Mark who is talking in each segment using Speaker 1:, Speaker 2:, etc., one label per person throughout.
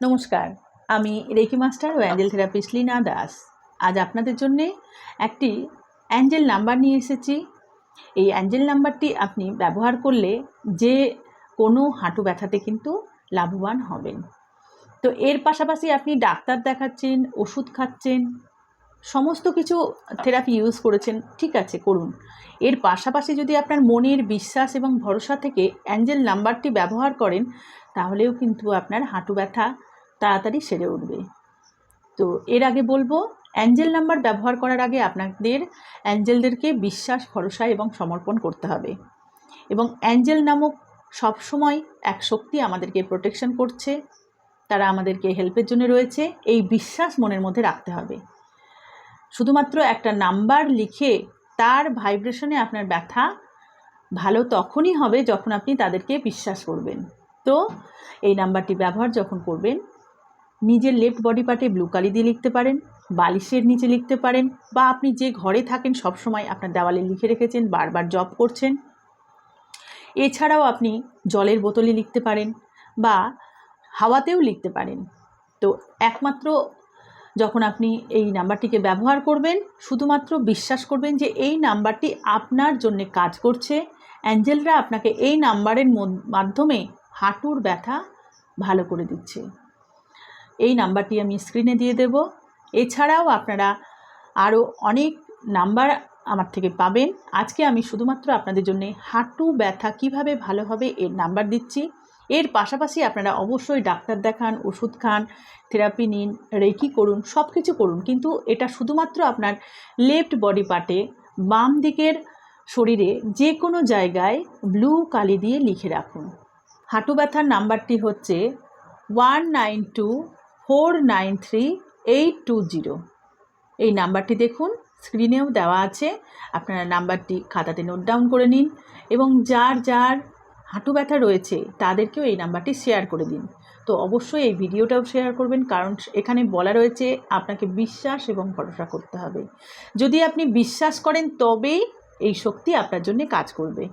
Speaker 1: নমস্কার, আমি reiki master ও অ্যাঞ্জেল থেরাপিস্ট লীনা দাস। আজ আপনাদের জন্যে একটি অ্যাঞ্জেল নাম্বার নিয়ে এসেছি। এই অ্যাঞ্জেল নাম্বারটি আপনি ব্যবহার করলে যে কোনো হাঁটু ব্যথাতে কিন্তু লাভবান হবেন। তো এর পাশাপাশি আপনি ডাক্তার দেখাচ্ছেন, ওষুধ খাচ্ছেন, সমস্ত কিছু থেরাপি ইউজ করেছেন, ঠিক আছে, করুন। এর পাশাপাশি যদি আপনার মনের বিশ্বাস এবং ভরসা থেকে অ্যাঞ্জেল নাম্বারটি ব্যবহার করেন, তাহলেও কিন্তু আপনার হাঁটু ব্যথা তাড়াতাড়ি সেরে উঠবে। তো এর আগে বলব, অ্যাঞ্জেল নাম্বার ব্যবহার করার আগে আপনাদের, অ্যাঞ্জেলদেরকে বিশ্বাস, ভরসা এবং সমর্পণ করতে হবে। এবং অ্যাঞ্জেল নামক সবসময় এক শক্তি আমাদেরকে প্রোটেকশন করছে, তারা আমাদেরকে হেল্পের জন্য রয়েছে, এই বিশ্বাস মনের মধ্যে রাখতে হবে। শুধুমাত্র একটা নাম্বার লিখে তার ভাইব্রেশনে আপনার ব্যথা ভালো তখনই হবে যখন আপনি তাদেরকে বিশ্বাস করবেন। তো এই নাম্বারটি ব্যবহার যখন করবেন নিজের লেফট বডি পার্টে ব্লু কালি দিয়ে লিখতে পারেন, বালিশের নিচে লিখতে পারেন, বা আপনি যে ঘরে থাকেন সবসময় আপনার দেওয়ালে লিখে রেখেছেন, বারবার জব করছেন। এছাড়াও আপনি জলের বোতলে লিখতে পারেন, বা হাওয়াতেও লিখতে পারেন। তো একমাত্র যখন আপনি এই নাম্বারটিকে ব্যবহার করবেন, শুধুমাত্র বিশ্বাস করবেন যে এই নাম্বারটি আপনার জন্য কাজ করছে। অ্যাঞ্জেলরা আপনাকে এই নাম্বারের মাধ্যমে হাঁটুর ব্যথা ভালো করে দিচ্ছে। এই নাম্বারটি আমি স্ক্রিনে দিয়ে দেব। এছাড়াও আপনারা আরও অনেক নাম্বার আমার থেকে পাবেন। আজকে আমি শুধুমাত্র আপনাদের জন্য হাঁটু ব্যথা কীভাবে ভালো হবে এর নাম্বার দিচ্ছি। এর পাশাপাশি আপনারা অবশ্যই ডাক্তার দেখান, ওষুধ খান, থেরাপি নিন, রেকি করুন সব কিছু করুন। কিন্তু এটা শুধুমাত্র আপনার লেফট বডি পার্টে, বাম দিকের শরীরে যে কোনো জায়গায় ব্লু কালি দিয়ে লিখে রাখুন। হাঁটু ব্যথার নাম্বারটি হচ্ছে one nine two four nine three eight two zero. এই নাম্বারটি দেখুন, স্ক্রিনেও দেওয়া আছে। আপনারা নাম্বারটি খাতাতে নোট ডাউন করে নিন এবং যার যার হাঁটু ব্যথা রয়েছে, তাদেরকেও এই নাম্বারটি শেয়ার করে দিন। তো অবশ্যই এই ভিডিওটাও শেয়ার করবেন, কারণ এখানে বলা রয়েছে আপনাকে বিশ্বাস এবং ভরসা করতে হবে। যদি আপনি বিশ্বাস করেন, তবেই এই শক্তি আপনার জন্য কাজ করবে।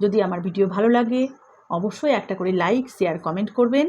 Speaker 1: যদি আমার ভিডিও ভালো লাগে, অবশ্যই একটা করে লাইক, শেয়ার, কমেন্ট করবেন।